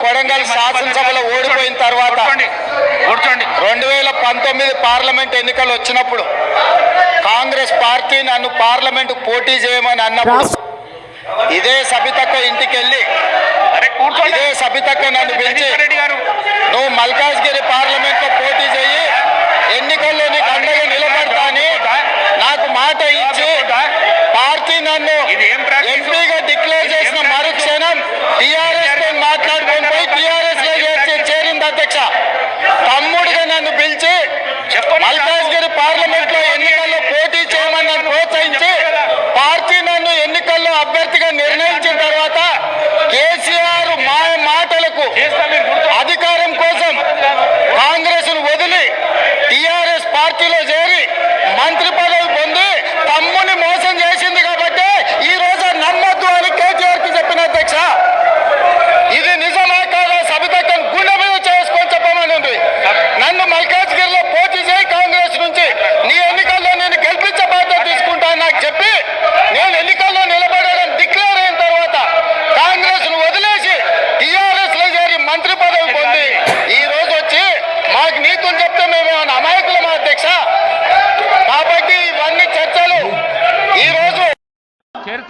కొడంగల్ శాసనసభలో ఓడిపోయిన తర్వాత రెండు వేల పంతొమ్మిది పార్లమెంట్ ఎన్నికలు వచ్చినప్పుడు కాంగ్రెస్ పార్టీ నన్ను పార్లమెంట్ పోటీ చేయమని అన్నప్పుడు ఇదే సబితక్క ఇంటికి వెళ్ళి అరే కూర్చోండి. ఇదే సబితక్క నన్ను పిలిచి రెడ్డి గారు. నువ్వు మల్కాజ్గిరి పార్లమెంట్లో పోటీ చేయి. ఎన్నికల్లో నీకు అండగా నిలబడతా అని నాకు మాట ఇచ్చి పార్టీ నన్ను? ఎంపీగా డిక్లేర్ చేసిన మరుక్షణం టిఆర్ఎస్తో మాట్లాడుకొని పోయి టిఆర్ఎస్లో చేర్చి- చేరింది అధ్యక్ష తమ్ముడిగా నన్ను పిలిచి చెప్పండి. మల్కాజ్గిరి పార్లమెంట్లో ఎన్నికల్లో పోటీ చేయమని నన్ను ప్రోత్సహించి పార్టీ నన్ను ఎన్నికల్లో అభ్యర్థిగా నిర్ణయించిన తర్వాత కేసీఆర్ మాయ మాటలకు చేస్తా మీరు కూర్చో అధికారం కోసం కాంగ్రెస్ను వదిలి టిఆర్ఎస్ పార్టీలో చేరి మంత్రి పదవి పొంది తమ్ముని మోసం చేసింది కాబట్టి ఈ రోజు నమ్మద్దు అని కేటీఆర్కి చెప్పిన అధ్యక్ష ఇది నిజమా కాదా సబితక్కను గుండె మీద చేసుకొని చెప్పమని ఉంది నన్ను మల్కాజ్గిరిలో పోటీ చేయి కాంగ్రెస్ నుంచి నీ ఎన్నికల్లో నేను గెలిపించే బాధ్యత తీసుకుంటాను నాకు చెప్పి నేను ఎన్నికల్లో నిలబడడం డిక్లేర్ అయిన తర్వాత కాంగ్రెస్ను వదిలేసి టిఆర్ఎస్లో చేరి మంత్రి పదవి పొంది ఈ రోజు వచ్చి మాకు నీతులు చెప్తే మేము ఏమైనా అమాయకులమా అధ్యక్ష కాబట్టి ఇవన్నీ చర్చలు ఈ రోజు చేరుతో మాట్లాడండి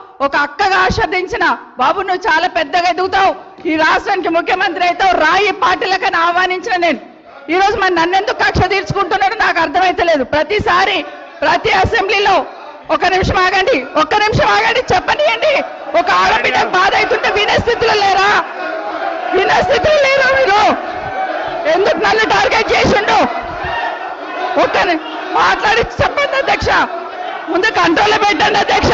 ఒక అక్కగా ఆశీర్వదించిన బాబు నువ్వు చాలా పెద్దగా ఎదుగుతావు. ఈ రాష్ట్రానికి ముఖ్యమంత్రి అవుతావు. రాయి పార్టీలకని ఆహ్వానించిన నేను. ఈ రోజు మరి నన్నెందుకు కక్ష తీర్చుకుంటున్నాడు నాకు అర్థమైతలేదు ప్రతిసారి ప్రతి అసెంబ్లీలో ఒక నిమిషం ఆగండి. ఒక్క నిమిషం ఆగండి. చెప్పనియండి. ఒక ఆడబిడ్డ బాధ అవుతుంటే వినే స్థితిలో లేరా? వినే స్థితిలో లేరా మీరు? ఎందుకు నన్ను టార్గెట్ చేసిండు? ఒక్క మాట్లాడి చెప్పండి అధ్యక్ష. ముందు కంట్రోల్లో పెట్టండి అధ్యక్ష.